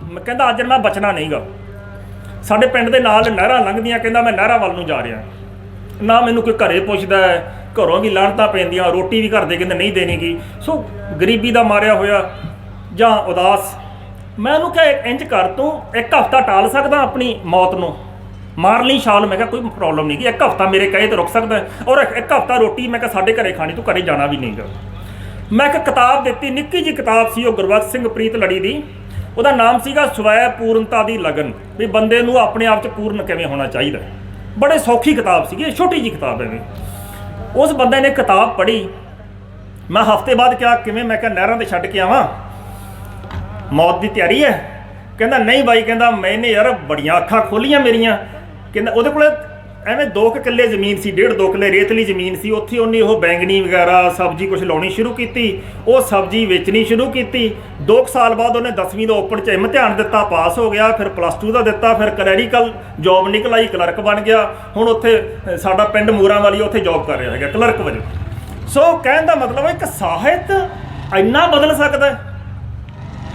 ਮੈਂ ਕਹਿੰਦਾ, ਅੱਜ ਮੈਂ ਬਚਣਾ ਨਹੀਂਗਾ। ਸਾਡੇ ਪਿੰਡ ਦੇ ਨਾਲ ਨਹਿਰਾਂ ਲੰਘਦੀਆਂ, ਕਹਿੰਦਾ ਮੈਂ ਨਹਿਰਾਂ ਵੱਲ ਨੂੰ ਜਾ ਰਿਹਾ। ਨਾ ਮੈਨੂੰ ਕੋਈ ਘਰੇ ਪੁੱਛਦਾ ਘਰੋਂ ਵੀ ਲਾਣਤਾਂ ਪੈਂਦੀਆਂ, ਰੋਟੀ ਵੀ ਘਰ ਦੇ ਕਹਿੰਦੇ ਨਹੀਂ ਦੇਣੀਗੀ। ਸੋ ਗਰੀਬੀ ਦਾ ਮਾਰਿਆ ਹੋਇਆ, ਜਾਂ ਉਦਾਸ। ਮੈਂ ਉਹਨੂੰ ਕਿਹਾ ਇੰਜ ਕਰ ਤੂੰ ਇੱਕ ਹਫਤਾ ਟਾਲ ਸਕਦਾ ਆਪਣੀ ਮੌਤ ਨੂੰ? ਮਾਰ ਲਈ ਛਾਲ ਮੈਂ ਕਿਹਾ ਕੋਈ ਪ੍ਰੋਬਲਮ ਨਹੀਂ ਗੀ ਇੱਕ ਹਫਤਾ ਮੇਰੇ ਕਹੇ ਤੇ ਰੁਕ ਸਕਦਾ ਔਰ ਇੱਕ- ਹਫਤਾ ਰੋਟੀ ਮੈਂ ਕਿਹਾ ਸਾਡੇ ਘਰੇ ਖਾਣੀ, ਤੂੰ ਘਰੇ ਜਾਣਾ ਵੀ ਨਹੀਂਗਾ ਮੈਂ ਇੱਕ ਕਿਤਾਬ ਦਿੱਤੀ, ਨਿੱਕੀ ਜੀ ਕਿਤਾਬ ਸੀ ਉਹ ਗੁਰਬਖਸ਼ ਸਿੰਘ ਪ੍ਰੀਤ ਲੜੀ ਦੀ। ਉਹਦਾ ਨਾਮ ਸੀਗਾ ਸਵੈ ਪੂਰਨਤਾ ਦੀ ਲਗਨ, ਵੀ ਬੰਦੇ ਨੂੰ ਆਪਣੇ ਆਪ 'ਚ ਪੂਰਨ ਕਿਵੇਂ ਹੋਣਾ ਚਾਹੀਦਾ ਬੜੇ ਸੌਖੀ ਕਿਤਾਬ ਸੀਗੀ ਛੋਟੀ ਜੀ ਕਿਤਾਬ ਐਵੇਂ ਉਸ ਬੰਦੇ ਨੇ ਕਿਤਾਬ ਪੜ੍ਹੀ। ਮੈਂ ਹਫ਼ਤੇ ਬਾਅਦ ਕਿਹਾ, ਕਿਵੇਂ? ਮੈਂ ਕਿਹਾ, ਨਹਿਰਾਂ ਤੇ ਛੱਡ ਕੇ ਆਵਾਂ। ਮੌਤ ਦੀ ਤਿਆਰੀ ਹੈ। ਕਹਿੰਦਾ, ਨਹੀਂ ਬਾਈ, ਕਹਿੰਦਾ, ਮੈਨੇ ਯਾਰ ਬੜੀਆਂ ਅੱਖਾਂ ਖੋਲੀਆਂ ਮੇਰੀਆਂ। ਕਹਿੰਦਾ ਉਹਦੇ ਕੋਲੇ ਐਵੇਂ 2 ਕਿੱਲੇ ਜ਼ਮੀਨ ਸੀ ਡੇਢ 2 ਕਿੱਲੇ ਰੇਤਲੀ ਜ਼ਮੀਨ ਸੀ। ਉੱਥੇ ਉਹਨੇ ਉਹ ਬੈਂਗਣੀ ਵਗੈਰਾ ਸਬਜ਼ੀ ਕੁਝ ਲਾਉਣੀ ਸ਼ੁਰੂ ਕੀਤੀ। ਉਹ ਸਬਜ਼ੀ ਵੇਚਣੀ ਸ਼ੁਰੂ ਕੀਤੀ। 2 ਸਾਲ ਬਾਅਦ ਉਹਨੇ 10ਵੀਂ ਦਾ ਓਪਨ ਚ ਇਮਤਿਹਾਨ ਦਿੱਤਾ ਪਾਸ ਹੋ ਗਿਆ ਫਿਰ ਪਲੱਸ 2 ਦਾ ਦਿੱਤਾ ਫਿਰ ਕਲੈਰੀਕਲ ਜੌਬ ਨਿਕਲ ਆਈ ਕਲਰਕ ਬਣ ਗਿਆ। ਹੁਣ ਉੱਥੇ ਸਾਡਾ ਪਿੰਡ ਮੂਰਾਂ ਵਾਲੀ ਉੱਥੇ ਜੌਬ ਕਰ ਰਿਹਾ ਹੈਗਾ ਕਲਰਕ ਵਜੋਂ। ਸੋ ਕਹਿਣ ਦਾ ਮਤਲਬ ਹੈ ਕਿ ਸਾਹਿਤ ਇੰਨਾ ਬਦਲ ਸਕਦਾ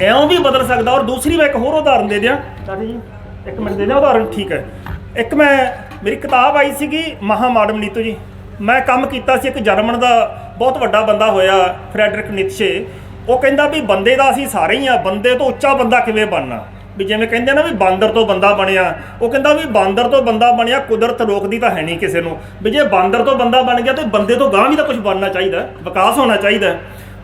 ਐਉਂ ਵੀ ਬਦਲ ਸਕਦਾ। ਔਰ ਦੂਸਰੀ ਮੈਂ ਇੱਕ ਹੋਰ ਉਦਾਹਰਨ ਦੇ ਦਿਆਂ। ਜੀ? ਇੱਕ ਮਿੰਟ ਦੇ ਦਿਆਂ ਉਦਾਹਰਨ ਠੀਕ ਹੈ। ਇੱਕ ਮੈਂ, ਮੇਰੀ ਕਿਤਾਬ ਆਈ ਸੀਗੀ ਮਹਾ ਮਾਡਮ ਨੀਤੂ ਜੀ। ਮੈਂ ਕੰਮ ਕੀਤਾ ਸੀ ਇੱਕ ਜਰਮਨ ਦਾ, ਬਹੁਤ ਵੱਡਾ ਬੰਦਾ ਹੋਇਆ, ਫਰੈਡਰਿਕ ਨਿਤਸ਼ੇ। ਉਹ ਕਹਿੰਦਾ ਵੀ ਬੰਦੇ ਦਾ ਅਸੀਂ ਸਾਰੇ ਹੀ ਆ, ਬੰਦੇ ਤੋਂ ਉੱਚਾ ਬੰਦਾ ਕਿਵੇਂ ਬਣਨਾ? ਵੀ ਜਿਵੇਂ ਕਹਿੰਦੇ ਨਾ ਵੀ ਬਾਂਦਰ ਤੋਂ ਬੰਦਾ ਬਣਿਆ। ਉਹ ਕਹਿੰਦਾ ਵੀ ਬਾਂਦਰ ਤੋਂ ਬੰਦਾ ਬਣਿਆ, ਕੁਦਰਤ ਰੋਕਦੀ ਤਾਂ ਹੈ ਨਹੀਂ ਕਿਸੇ ਨੂੰ। ਵੀ ਜੇ ਬਾਂਦਰ ਤੋਂ ਬੰਦਾ ਬਣ ਗਿਆ ਤੇ ਬੰਦੇ ਤੋਂ ਗਾਂ ਵੀ ਤਾਂ ਕੁਝ ਬਣਨਾ ਚਾਹੀਦਾ, ਵਿਕਾਸ ਹੋਣਾ ਚਾਹੀਦਾ।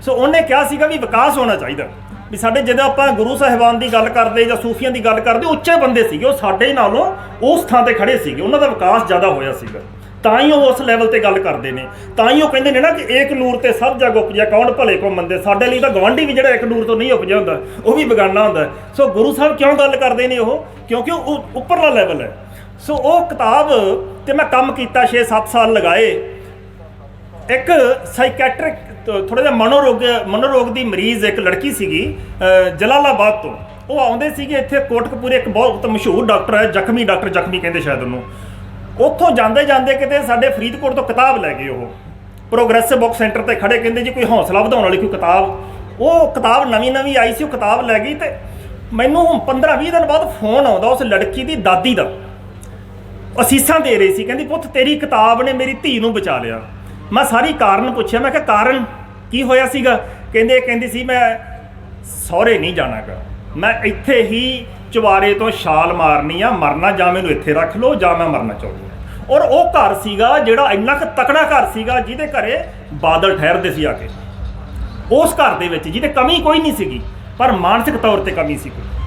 ਸੋ ਉਹਨੇ ਕਿਹਾ ਸੀਗਾ ਵੀ ਵਿਕਾਸ ਹੋਣਾ ਚਾਹੀਦਾ। ਵੀ ਸਾਡੇ ਜਦੋਂ ਆਪਾਂ ਗੁਰੂ ਸਾਹਿਬਾਨ ਦੀ ਗੱਲ ਕਰਦੇ ਜਾਂ ਸੂਫੀਆਂ ਦੀ ਗੱਲ ਕਰਦੇ, ਉੱਚੇ ਬੰਦੇ ਸੀਗੇ, ਉਹ ਸਾਡੇ ਨਾਲੋਂ ਉਸ ਥਾਂ ਤੇ ਖੜੇ ਸੀਗੇ, ਉਹਨਾਂ ਦਾ ਵਿਕਾਸ ਜ਼ਿਆਦਾ ਹੋਇਆ ਸੀਗਾ। ਤਾਂ ਹੀ ਉਹ ਉਸ ਲੈਵਲ ਤੇ ਗੱਲ ਕਰਦੇ ਨੇ। ਤਾਂ ਹੀ ਉਹ ਕਹਿੰਦੇ ਨੇ ਨਾ ਕਿ ਏਕ ਨੂਰ ਤੇ ਸਭ ਜਗ ਉਪਜਿਆ ਕੌਣ ਭਲੇ ਕੋ ਮੰਦੇ? ਸਾਡੇ ਲਈ ਤਾਂ ਗਵਾਂਢੀ ਵੀ ਜਿਹੜਾ ਇੱਕ ਨੂਰ ਤੋਂ ਨਹੀਂ ਉਪਜਿਆ ਹੁੰਦਾ, ਉਹ ਵੀ ਬੇਗਾਨਾ ਹੁੰਦਾ। ਸੋ ਗੁਰੂ ਸਾਹਿਬ ਕਿਉਂ ਗੱਲ ਕਰਦੇ ਨੇ ਉਹ? ਕਿਉਂਕਿ ਉਹ ਉੱਪਰਲਾ ਲੈਵਲ ਹੈ। ਸੋ ਉਹ ਕਿਤਾਬ ਤੇ ਮੈਂ ਕੰਮ ਕੀਤਾ 6-7 ਸਾਲ ਲਗਾਏ। ਇੱਕ ਸਾਈਕੈਟ੍ਰਿਕ ਥੋੜਾ ਜਿਹਾ ਮਨੋਰੋਗ ਮਨੋਰੋਗ ਦੀ ਮਰੀਜ਼ ਇੱਕ ਲੜਕੀ ਸੀਗੀ ਜਲਾਲਾਬਾਦ ਤੋਂ। ਉਹ ਆਉਂਦੇ ਸੀਗੇ ਇੱਥੇ ਕੋਟਕਪੂਰੇ, ਇੱਕ ਬਹੁਤ ਮਸ਼ਹੂਰ ਡਾਕਟਰ ਹੈ, ਜ਼ਖਮੀ ਡਾਕਟਰ ਜ਼ਖਮੀ ਕਹਿੰਦੇ ਸ਼ਾਇਦ ਉਹਨੂੰ। ਉੱਥੋਂ ਜਾਂਦੇ ਜਾਂਦੇ ਕਿਤੇ ਸਾਡੇ ਫਰੀਦਕੋਟ ਤੋਂ ਕਿਤਾਬ ਲੈ ਗਏ ਉਹ। ਪ੍ਰੋਗਰੈਸਿਵ ਬੁੱਕ ਸੈਂਟਰ ਤੇ ਖੜੇ ਕਹਿੰਦੇ ਜੀ ਕੋਈ ਹੌਸਲਾ ਵਧਾਉਣ ਵਾਲੀ ਕੋਈ ਕਿਤਾਬ। ਉਹ ਕਿਤਾਬ ਨਵੀਂ ਨਵੀਂ ਆਈ ਸੀ, ਉਹ ਕਿਤਾਬ ਲੈ ਗਈ ਤੇ ਮੈਨੂੰ 15-20 ਦਿਨ ਬਾਅਦ ਫੋਨ ਆਉਂਦਾ ਉਸ ਲੜਕੀ ਦੀ ਦਾਦੀ ਦਾ। ਅਸੀਸਾਂ ਦੇ ਰਹੀ ਸੀ, ਕਹਿੰਦੀ, ਪੁੱਤ, ਤੇਰੀ ਕਿਤਾਬ ਨੇ ਮੇਰੀ ਧੀ ਨੂੰ ਬਚਾ ਲਿਆ। ਮੈਂ ਸਾਰੀ ਕਾਰਨ ਪੁੱਛਿਆ, ਮੈਂ ਕਿਹਾ, ਕਾਰਨ ਕੀ ਹੋਇਆ ਸੀਗਾ? ਕਹਿੰਦੇ, ਕਹਿੰਦੀ ਸੀ, ਮੈਂ ਸਹੁਰੇ ਨਹੀਂ ਜਾਣਾਗਾ। ਮੈਂ ਇੱਥੇ ਹੀ ਚੁਬਾਰੇ ਤੋਂ ਛਾਲ ਮਾਰਨੀ ਆ, ਮਰਨਾ ਜਾਂ ਮੈਨੂੰ ਇੱਥੇ ਰੱਖ ਲਓ, ਜਾਂ ਮੈਂ ਮਰਨਾ ਚਾਹੁੰਦੀ ਹਾਂ ਔਰ ਉਹ ਘਰ ਸੀਗਾ, ਜਿਹੜਾ ਇੰਨਾ ਕੁ ਤਕੜਾ ਘਰ ਸੀਗਾ, ਜਿਹਦੇ ਘਰੇ ਬਾਦਲ ਠਹਿਰਦੇ ਸੀ ਆ ਕੇ। ਉਸ ਘਰ ਦੇ ਵਿੱਚ, ਜਿਹਦੇ ਕਮੀ ਕੋਈ ਨਹੀਂ ਸੀਗੀ, ਪਰ ਮਾਨਸਿਕ ਤੌਰ ਤੇ ਕਮੀ ਸੀ ਕੋਈ।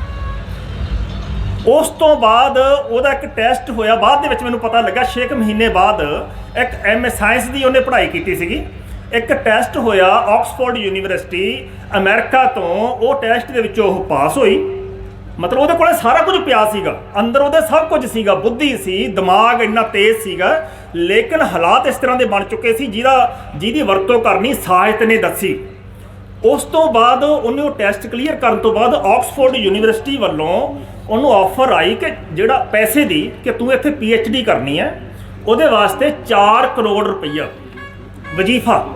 ਉਸ ਤੋਂ ਬਾਅਦ ਉਹਦਾ ਇੱਕ ਟੈਸਟ ਹੋਇਆ। ਬਾਅਦ ਦੇ ਵਿੱਚ ਮੈਨੂੰ ਪਤਾ ਲੱਗਾ 6 ਮਹੀਨੇ ਬਾਅਦ ਇੱਕ ਐਮਏ ਸਾਇੰਸ ਦੀ ਉਹਨੇ ਪੜ੍ਹਾਈ ਕੀਤੀ ਸੀਗੀ। ਇੱਕ ਟੈਸਟ ਹੋਇਆ ਆਕਸਫੋਰਡ ਯੂਨੀਵਰਸਿਟੀ ਅਮਰੀਕਾ ਤੋਂ। ਉਹ ਟੈਸਟ ਦੇ ਵਿੱਚ ਉਹ ਪਾਸ ਹੋਈ। ਮਤਲਬ ਉਹਦੇ ਕੋਲੇ ਸਾਰਾ ਕੁਝ ਪਿਆ ਸੀਗਾ। ਅੰਦਰ ਉਹਦੇ ਸਭ ਕੁਝ ਸੀਗਾ। ਬੁੱਧੀ ਸੀ, ਦਿਮਾਗ ਇੰਨਾ ਤੇਜ਼ ਸੀਗਾ। ਲੇਕਿਨ ਹਾਲਾਤ ਇਸ ਤਰ੍ਹਾਂ ਦੇ ਬਣ ਚੁੱਕੇ ਸੀ ਜਿਹਦਾ ਜਿਹਦੀ ਵਰਤੋਂ ਕਰਨੀ ਸਾਹਿਤ ਨੇ ਦੱਸੀ। ਉਸ ਤੋਂ ਬਾਅਦ ਉਹਨੇ ਉਹ ਟੈਸਟ ਕਲੀਅਰ ਕਰਨ ਤੋਂ ਬਾਅਦ ਆਕਸਫੋਰਡ ਯੂਨੀਵਰਸਿਟੀ ਵੱਲੋਂ ਉਹਨੂੰ ਆਫਰ ਆਈ ਕਿ ਜਿਹੜਾ ਪੈਸੇ ਦੀ ਕਿ ਤੂੰ ਇੱਥੇ ਡੀ ਕਰਨੀ ਹੈ, ਉਹਦੇ ਵਾਸਤੇ 4 ਕਰੋੜ ਰੁਪਈਆ ਵਜੀਫਾ।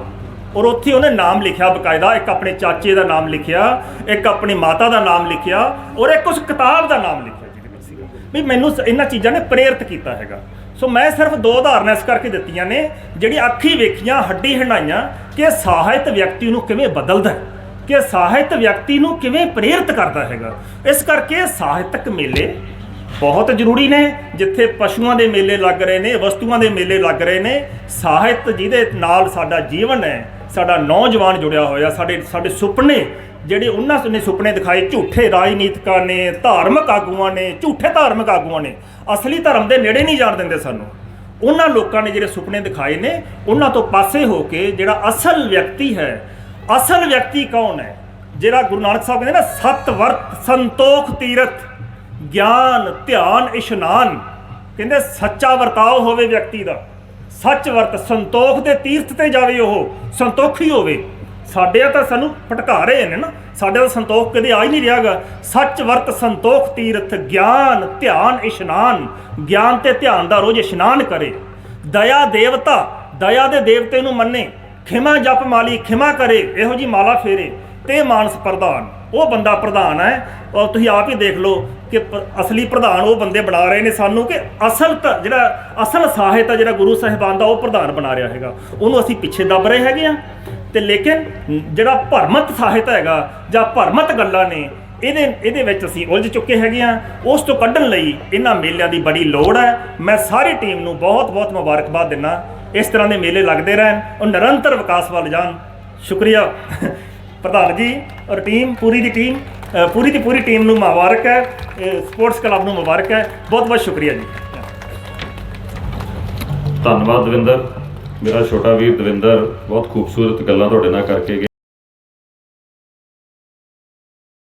ਔਰ ਉੱਥੇ ਉਹਨੇ ਨਾਮ ਲਿਖਿਆ, ਬਕਾਇਦਾ ਇੱਕ ਆਪਣੇ ਚਾਚੇ ਦਾ ਨਾਮ ਲਿਖਿਆ, ਇੱਕ ਆਪਣੀ ਮਾਤਾ ਦਾ ਨਾਮ ਲਿਖਿਆ, ਔਰ ਇੱਕ ਉਸ ਕਿਤਾਬ ਦਾ ਨਾਮ ਲਿਖਿਆ ਜਿਹਦੇ ਵਿੱਚ ਸੀਗਾ। ਵੀ ਮੈਨੂੰ ਸ- ਇਹਨਾਂ ਚੀਜ਼ਾਂ ਨੇ ਪ੍ਰੇਰਿਤ ਕੀਤਾ ਹੈਗਾ। ਸੋ ਮੈਂ ਸਿਰਫ ਦੋ ਉਦਾਹਰਨਾਂ ਇਸ ਕਰਕੇ ਦਿੱਤੀਆਂ ਨੇ ਜਿਹੜੀ ਅੱਖੀ ਵੇਖੀਆਂ, ਹੱਡੀ ਹੰਡਾਈਆਂ ਕਿ ਸਾਹਿਤ ਵਿਅਕਤੀ ਨੂੰ ਕਿਵੇਂ ਬਦਲਦਾ ਹੈ। ਕਿ ਸਾਹਿਤ ਵਿਅਕਤੀ ਨੂੰ ਕਿਵੇਂ ਪ੍ਰੇਰਿਤ ਕਰਦਾ ਹੈਗਾ। ਇਸ ਕਰਕੇ ਸਾਹਿਤਕ ਮੇਲੇ ਬਹੁਤ ਜ਼ਰੂਰੀ ਨੇ। ਜਿੱਥੇ ਪਸ਼ੂਆਂ ਦੇ ਮੇਲੇ ਲੱਗ ਰਹੇ ਨੇ, ਵਸਤੂਆਂ ਦੇ ਮੇਲੇ ਲੱਗ ਰਹੇ ਨੇ, ਸਾਹਿਤ ਜਿਹਦੇ ਨਾਲ ਸਾਡਾ ਜੀਵਨ ਹੈ, ਸਾਡਾ ਨੌਜਵਾਨ ਜੁੜਿਆ ਹੋਇਆ, ਸਾਡੇ ਸਾਡੇ ਸੁਪਨੇ ਜਿਹੜੇ ਉਹਨਾਂ ਨੇ ਸੁਪਨੇ ਦਿਖਾਏ, ਝੂਠੇ ਰਾਜਨੀਤਿਕਾਂ ਨੇ, ਧਾਰਮਿਕ ਆਗੂਆਂ ਨੇ, ਝੂਠੇ ਧਾਰਮਿਕ ਆਗੂਆਂ ਨੇ, ਅਸਲੀ ਧਰਮ ਦੇ ਨੇੜੇ ਨਹੀਂ ਜਾਣ ਦਿੰਦੇ ਸਾਨੂੰ। ਉਹਨਾਂ ਲੋਕਾਂ ਨੇ ਜਿਹੜੇ ਸੁਪਨੇ ਦਿਖਾਏ ਨੇ, ਉਹਨਾਂ ਤੋਂ ਪਾਸੇ ਹੋ ਕੇ ਜਿਹੜਾ ਅਸਲ ਵਿਅਕਤੀ ਹੈ ਅਸਲ ਵਿਅਕਤੀ ਕੌਣ ਹੈ? ਜਿਹੜਾ ਗੁਰੂ ਨਾਨਕ ਸਾਹਿਬ ਕਹਿੰਦੇ ਨਾ ਸਤ ਵਰਤ ਸੰਤੋਖ ਤੀਰਥ, ਗਿਆਨ, ਧਿਆਨ, ਇਸ਼ਨਾਨ। ਕਹਿੰਦੇ ਸੱਚਾ ਵਰਤਾਓ ਹੋਵੇ ਵਿਅਕਤੀ ਦਾ, ਸੱਚ ਵਰਤ ਸੰਤੋਖ ਦੇ ਤੀਰਥ ਤੇ ਜਾਵੇ ਉਹ, ਸੰਤੋਖੀ ਹੋਵੇ। ਸਾਡੇ ਤਾਂ ਸਾਨੂੰ ਭਟਕਾ ਰਹੇ ਨੇ ਨਾ, ਸਾਡੇ ਦਾ ਸੰਤੋਖ ਕਦੇ ਆ ਹੀ ਨਹੀਂ ਰਿਹਾਗਾ। ਸੱਚ ਵਰਤ ਸੰਤੋਖ ਤੀਰਥ, ਗਿਆਨ, ਧਿਆਨ, ਇਸ਼ਨਾਨ। ਗਿਆਨ ਤੇ ਧਿਆਨ ਦਾ ਰੋਜ਼ ਇਸ਼ਨਾਨ ਕਰੇ। ਦਇਆ ਦੇਵਤਾ, ਦਇਆ ਦੇ ਦੇਵਤੇ ਨੂੰ ਮੰਨੇ। ਖਿਮਾ ਜਪ ਮਾਲੀ, ਖਿਮਾ ਕਰੇ, ਇਹੋ ਜੀ ਮਾਲਾ ਫੇਰੇ ਤੇ ਮਾਨਸ ਪ੍ਰਧਾਨ। ਉਹ ਬੰਦਾ ਪ੍ਰਧਾਨ ਹੈ। ਔਰ ਤੁਸੀਂ ਆਪ ਹੀ ਦੇਖ ਲਓ ਕਿ ਅਸਲੀ ਪ੍ਰਧਾਨ ਉਹ ਬੰਦੇ ਬਣਾ ਰਹੇ ਨੇ ਸਾਨੂੰ ਕਿ ਅਸਲ ਤ- ਜਿਹੜਾ ਅਸਲ ਸਾਹਿਤ ਹੈ ਜਿਹੜਾ ਗੁਰੂ ਸਾਹਿਬਾਨ ਦਾ, ਉਹ ਪ੍ਰਧਾਨ ਬਣਾ ਰਿਹਾ ਹੈਗਾ। ਉਹਨੂੰ ਅਸੀਂ ਪਿੱਛੇ ਦੱਬ ਰਹੇ ਹੈਗੇ ਆ। ਤੇ ਲੇਕਿਨ ਜਿਹੜਾ ਭਰਮਤ ਸਾਹਿਤ ਹੈਗਾ ਜਾਂ ਭਰਮਤ ਗੱਲਾਂ ਨੇ, ਇਹਦੇ ਇਹਦੇ ਵਿੱਚ ਅਸੀਂ ਉਲਝ ਚੁੱਕੇ ਹੈਗੇ ਆ। ਉਸ ਤੋਂ ਕੱਢਣ ਲਈ ਇਹਨਾਂ ਮੇਲਿਆਂ ਦੀ ਬੜੀ ਲੋੜ ਹੈ। ਮੈਂ ਸਾਰੀ ਟੀਮ ਨੂੰ ਬਹੁਤ ਬਹੁਤ ਮੁਬਾਰਕਬਾਦ ਦਿੰਦਾ ਇਸ ਤਰ੍ਹਾਂ ਦੇ ਮੇਲੇ ਲੱਗਦੇ ਰਹਿਣ ਔਰ ਨਿਰੰਤਰ ਵਿਕਾਸ ਵੱਲ ਜਾਣ। ਸ਼ੁਕਰੀਆ ਪ੍ਰਧਾਨ ਜੀ, ਔਰ ਟੀਮ ਪੂਰੀ ਦੀ ਟੀਮ ਪੂਰੀ ਦੀ ਪੂਰੀ ਟੀਮ ਨੂੰ ਮੁਬਾਰਕ ਹੈ ਸਪੋਰਟਸ ਕਲੱਬ ਨੂੰ ਮੁਬਾਰਕ ਹੈ। ਬਹੁਤ ਬਹੁਤ ਸ਼ੁਕਰੀਆ ਜੀ। ਧੰਨਵਾਦ ਦਵਿੰਦਰ। ਮੇਰਾ ਛੋਟਾ ਵੀਰ ਦਵਿੰਦਰ, ਬਹੁਤ ਖੂਬਸੂਰਤ ਗੱਲਾਂ ਤੁਹਾਡੇ ਨਾਲ ਕਰਕੇ